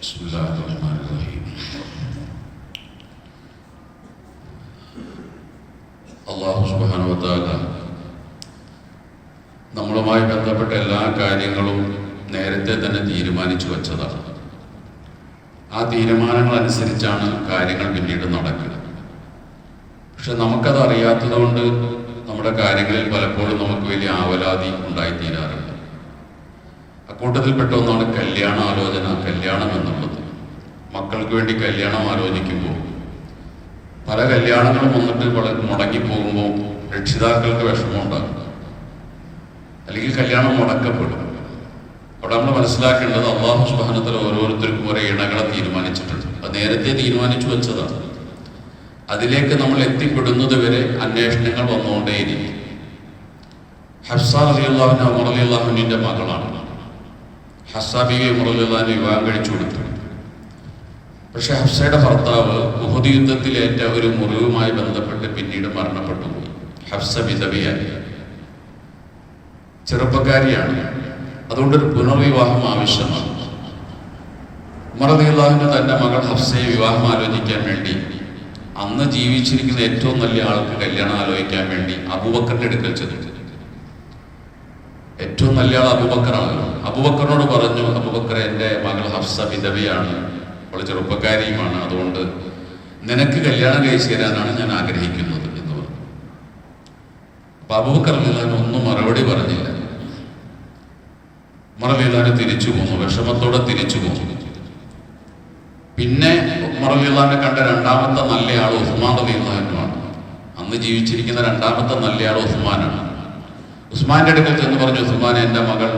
بسم الله الرحمن الرحيم അള്ളാഹു സുബാനുവത്താല നമ്മളുമായി ബന്ധപ്പെട്ട എല്ലാ കാര്യങ്ങളും നേരത്തെ തന്നെ തീരുമാനിച്ചു വച്ചതാണ് ആ തീരുമാനങ്ങൾ അനുസരിച്ചാണ് കാര്യങ്ങൾ പിന്നീട് നടക്കുക പക്ഷെ നമുക്കത് അറിയാത്തതുകൊണ്ട് നമ്മുടെ കാര്യങ്ങളിൽ പലപ്പോഴും നമുക്ക് വലിയ ആവലാതി ഉണ്ടായിത്തീരാറുണ്ട് അക്കൂട്ടത്തിൽപ്പെട്ട ഒന്നാണ് കല്യാണ ആലോചന കല്യാണം എന്നുള്ളത്. മക്കൾക്ക് വേണ്ടി കല്യാണം ആലോചിക്കുമ്പോൾ പല കല്യാണങ്ങളും വന്നിട്ട് മുടങ്ങി മുടങ്ങിപ്പോകുമ്പോൾ രക്ഷിതാക്കൾക്ക് വിഷമമുണ്ടാകും. അല്ലെങ്കിൽ കല്യാണം മുടക്കപ്പെടും. അവിടെ നമ്മൾ മനസ്സിലാക്കേണ്ടത് അള്ളാഹു സുബാനത്തിൽ ഓരോരുത്തർക്കും ഓരോ ഇണകളെ തീരുമാനിച്ചിട്ടുണ്ട്. അത് നേരത്തെ തീരുമാനിച്ചു വെച്ചതാണ്. അതിലേക്ക് നമ്മൾ എത്തിപ്പെടുന്നത് വരെ അന്വേഷണങ്ങൾ വന്നുകൊണ്ടേയിരിക്കും. ഹഫ്സ അലി അള്ളാഹുവിന്റെ അമർ അലി അള്ളാഹുവിന്റെ മകളാണ്. ഹസാബിയെ മുറലിള്ളാഹിനെ വിവാഹം കഴിച്ചു കൊടുത്തു. പക്ഷെ ഹഫ്സയുടെ ഭർത്താവ് യുദ്ധത്തിൽ യുദ്ധത്തിലേറ്റ ഒരു മുറിവുമായി ബന്ധപ്പെട്ട് പിന്നീട് മരണപ്പെട്ടു പോയി. ഹഫ്സ വിധവയായി. ചെറുപ്പക്കാരിയാണ്. അതുകൊണ്ട് ഒരു പുനർവിവാഹം ആവശ്യമാണ്. ഉമറദിള്ളാഹിന് തന്റെ മകൾ ഹഫ്സയെ വിവാഹം ആലോചിക്കാൻ വേണ്ടി അന്ന് ജീവിച്ചിരിക്കുന്ന ഏറ്റവും നല്ല ആൾക്ക് കല്യാണം ആലോചിക്കാൻ വേണ്ടി അബൂബക്കറിന്റെ അടുക്കൽ ചെന്നു. ഏറ്റവും നല്ല ആൾ അബുബക്കറാണല്ലോ. അബുബക്കറിനോട് പറഞ്ഞു അബുബക്കർ എന്റെ മകൾ ഹഫ്സ വിധവയാണ്. അവൾ ചെറുപ്പക്കാരിയുമാണ്. അതുകൊണ്ട് നിനക്ക് കല്യാണം കഴിച്ചു തരാനാണ് ഞാൻ ആഗ്രഹിക്കുന്നത് എന്ന് പറഞ്ഞു. അപ്പൊ അബൂബക്കർ ഒന്നും മറുപടി പറഞ്ഞില്ല. ഉമറലിലാന് തിരിച്ചു പോന്നു വിഷമത്തോടെ തിരിച്ചു പോന്നു. പിന്നെ ഉമറലിലാനെ കണ്ട രണ്ടാമത്തെ നല്ലയാൾ ഉസ്മാൻ റലിയുള്ളാനുമാണ് അന്ന് ജീവിച്ചിരിക്കുന്ന രണ്ടാമത്തെ നല്ലയാൾ ഉസ്മാനാണ്. ഉസ്മാന്റെ അടുക്കൽ ചെന്ന് പറഞ്ഞു ഉസ്മാൻ എന്റെ മകൾ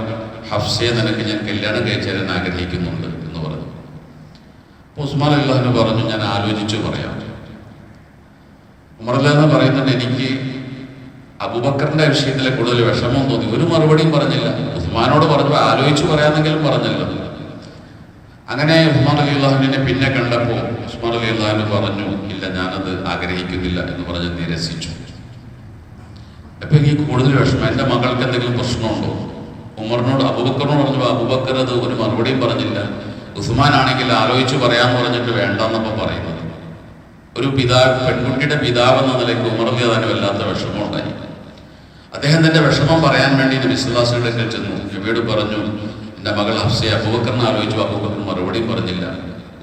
ഹഫ്സയെ നിനക്ക് ഞാൻ കല്യാണം കഴിച്ചു തരാൻ ആഗ്രഹിക്കുന്നുണ്ട് എന്ന് പറഞ്ഞു. അപ്പോൾ ഉസ്മാൻ അല്ലാഹുന് പറഞ്ഞു ഞാൻ ആലോചിച്ചു പറയാം. ഉമറല്ലാന്ന് പറയുന്നുണ്ട് എനിക്ക് അബുബക്കറിന്റെ വിഷയത്തിലെ കൂടുതൽ വിഷമം തോന്നി. ഒരു മറുപടിയും പറഞ്ഞില്ല. ഉസ്മാനോട് പറഞ്ഞു ആലോചിച്ചു പറയാന്നെങ്കിലും പറഞ്ഞല്ലോ. അങ്ങനെ ഉസ്മാൻ അലി അള്ളാഹുവിനെ പിന്നെ കണ്ടപ്പോൾ ഉസ്മാൻ അലി അള്ളാഹുന് പറഞ്ഞു ഇല്ല ഞാനത് ആഗ്രഹിക്കുന്നില്ല എന്ന് പറഞ്ഞ് നിരസിച്ചു. അപ്പൊ എനിക്ക് കൂടുതൽ വിഷമം. എന്റെ മകൾക്ക് എന്തെങ്കിലും പ്രശ്നമുണ്ടോ? ഉമറിനോട് അബുബക്കറിനോട് പറഞ്ഞു അബുബക്കർ അത് ഒരു മറുപടിയും പറഞ്ഞില്ല. ഉസ്മാൻ ആണെങ്കിൽ ആലോചിച്ച് പറയാന്ന് പറഞ്ഞിട്ട് വേണ്ടെന്നപ്പോ പറയുന്നത്. ഒരു പിതാവ് പെൺകുട്ടിയുടെ പിതാവ് എന്ന നിലയ്ക്ക് ഉമറിന് അതിന് വല്ലാത്ത വിഷമമുണ്ടായി അദ്ദേഹം തന്റെ വിഷമം പറയാൻ വേണ്ടി വിശ്വാസികളുടെ ചെന്നു. നബിയോട് പറഞ്ഞു എന്റെ മകൾ ഹഫ്സയെ അബൂബക്കറിനെ ആലോചിച്ചു അബൂബക്കർ മറുപടിയും പറഞ്ഞില്ല.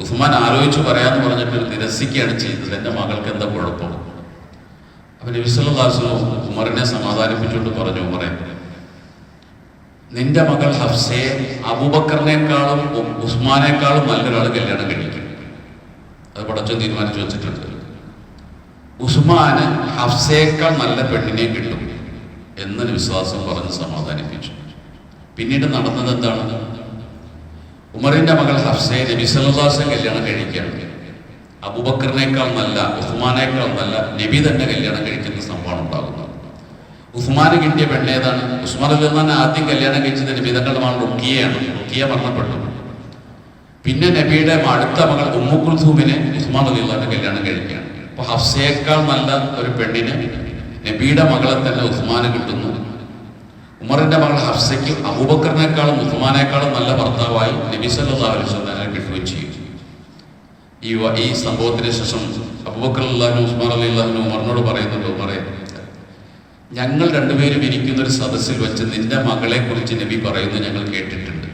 ഉസ്മാൻ ആലോചിച്ച് പറയാന്ന് പറഞ്ഞിട്ട് നിരസിക്കുകയാണ് ചെയ്തത്. എന്റെ മകൾക്ക് എന്താ കുഴപ്പം? അപ്പൊ നബിസ്വല്ലാസു ഉമറിനെ സമാധാനിപ്പിച്ചുകൊണ്ട് പറഞ്ഞു ഉമറെ നിന്റെ മകൾ ഹഫ്സയെ അബൂബക്കറിനേക്കാളും ഉസ്മാനേക്കാളും നല്ലൊരാൾ കല്യാണം കഴിക്കും. അത് പടച്ചോ തീരുമാനിച്ചു വെച്ചിട്ടുണ്ട്. ഉസ്മാന് ഹഫ്സയേക്കാൾ നല്ല പെണ്ണിനെ കിട്ടും എന്ന് വിശ്വാസം പറഞ്ഞ് സമാധാനിപ്പിച്ചു. പിന്നീട് നടന്നത് എന്താണ്? ഉമറിന്റെ മകൾ ഹഫ്സയെ നബി സല്ലാസ് കല്യാണം കഴിക്കുകയാണ്. അബൂബക്കറിനേക്കാൾ നല്ല ഉസ്മാനേക്കാൾ നല്ല നബി തന്നെ കല്യാണം കഴിക്കുന്ന സംഭവമാണ് ഉണ്ടാകുന്നത്. ഉസ്മാന് കിട്ടിയ പെണ്ണേതാണ് ഉസ്മാൻ അല്ലാൻ ആദ്യം കല്യാണം കഴിച്ചത് നബി തങ്ങളുടെ മകൾ റുക്കിയയാണ് റുക്കിയ മരണപ്പെട്ടു. പിന്നെ നബിയുടെ അടുത്ത മകൾ ഉമ്മു കുൽസൂമിനെ ഉസ്മാൻ അലിള്ളാന്റെ കല്യാണം കഴിക്കുകയാണ്. അപ്പൊ ഹഫ്സയേക്കാൾ നല്ല ഒരു പെണ്ണിന് നബിയുടെ മകളെ തന്നെ ഉസ്മാന് കിട്ടുന്നു. ഉമറിന്റെ മകൾ ഹഫ്സയ്ക്ക് അബൂബക്കറിനേക്കാളും ഉസ്മാനേക്കാളും നല്ല ഭർത്താവായി നബി ചെയ്യും ഈ ഈ സംഭവത്തിന് ശേഷം അബുബക്കറുള്ളാഹിനും ഉസ്മാൻ അലി അള്ളാഹിനും ഉമറിനോട് പറയുന്നുണ്ട് ഉമറെ ഞങ്ങൾ രണ്ടുപേരും ഇരിക്കുന്ന ഒരു സദസ്സിൽ വെച്ച് നിന്റെ മകളെ കുറിച്ച് നബി പറയുന്നത് ഞങ്ങൾ കേട്ടിട്ടുണ്ട്.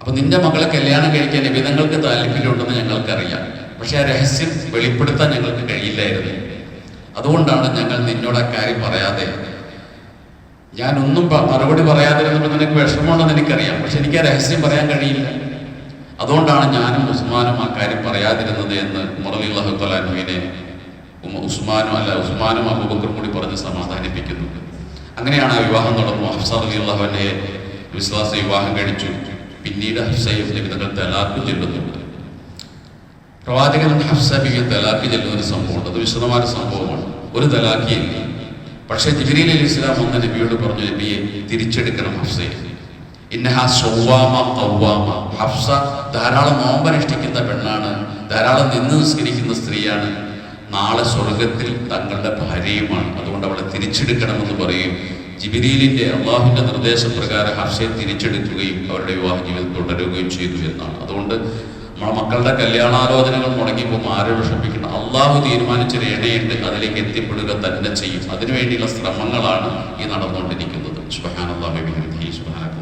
അപ്പൊ നിന്റെ മകളെ കല്യാണം കഴിക്കാൻ നബി നിങ്ങൾക്ക് താല്പര്യമുണ്ടെന്ന് ഞങ്ങൾക്കറിയാം. പക്ഷെ ആ രഹസ്യം വെളിപ്പെടുത്താൻ ഞങ്ങൾക്ക് കഴിയില്ലായിരുന്നു. അതുകൊണ്ടാണ് ഞങ്ങൾ നിന്നോട് ആ കാര്യം പറയാതെ ഞാനൊന്നും മറുപടി പറയാതിരുന്നപ്പോൾ നിനക്ക് വിഷമമുണ്ടെന്ന് എനിക്കറിയാം. പക്ഷെ എനിക്ക് ആ രഹസ്യം പറയാൻ കഴിയില്ല. അതുകൊണ്ടാണ് ഞാനും ഉസ്മാനും ആ കാര്യം പറയാതിരുന്നത് എന്ന് മുറലി അള്ളാഹുത്തലാനുവിനെ ഉസ്മാനും അല്ല ഉസ്മാനും അബൂബക്കറും കൂടി പറഞ്ഞ് സമാധാനിപ്പിക്കുന്നുണ്ട് അങ്ങനെയാണ് ആ വിവാഹം നടന്നു. ഹഫ്സ അലി അള്ളാഹുവിനെ വിശ്വാസ വിവാഹം കഴിച്ചു. പിന്നീട് ഹഫ്സയും ജീവിതങ്ങൾ തലാഖ് ചെല്ലുന്നുണ്ട്. പ്രവാചകൻ ഹഫ്സ ബിയെ തലാഖ് ചെല്ലുന്ന ഒരു സംഭവമുണ്ട്. അത് വിശദമായ സംഭവമാണ്. ഒരു തലാഖിയല്ലേ? പക്ഷേ ജിബിരിൽ അലി ഇസ്ലാം ഒന്ന് നബിയോട് പറഞ്ഞു നബിയെ തിരിച്ചെടുക്കണം ഹഫ്സയെ. ഇന്നഹ സൊവ്വാമ കൗവാമ ഹഫ്സ ധാരാളം നോമ്പനുഷ്ഠിക്കുന്ന പെണ്ണാണ്. ധാരാളം നിന്ന് നിസ്കരിക്കുന്ന സ്ത്രീയാണ്. നാളെ സ്വർഗത്തിൽ തങ്ങളുടെ ഭാര്യയുമാണ്. അതുകൊണ്ട് അവളെ തിരിച്ചെടുക്കണമെന്ന് പറയും. ജിബിരിലിന്റെ അള്ളാഹുവിന്റെ നിർദ്ദേശപ്രകാരം ഹർഷയെ തിരിച്ചെടുക്കുകയും അവരുടെ വിവാഹ ജീവിതം തുടരുകയും ചെയ്തു എന്നാണ്. അതുകൊണ്ട് നമ്മളെ മക്കളുടെ കല്യാണാലോചനകൾ മുടങ്ങിയപ്പോൾ ആരും അള്ളാഹു തീരുമാനിച്ചൊരു ഇണയുണ്ട് അതിലേക്ക് എത്തിപ്പെടുക തന്നെ ചെയ്യും. അതിനുവേണ്ടിയുള്ള ശ്രമങ്ങളാണ് ഈ നടന്നുകൊണ്ടിരിക്കുന്നത്. സുബ്ഹാനല്ലാഹി അള്ളാഹു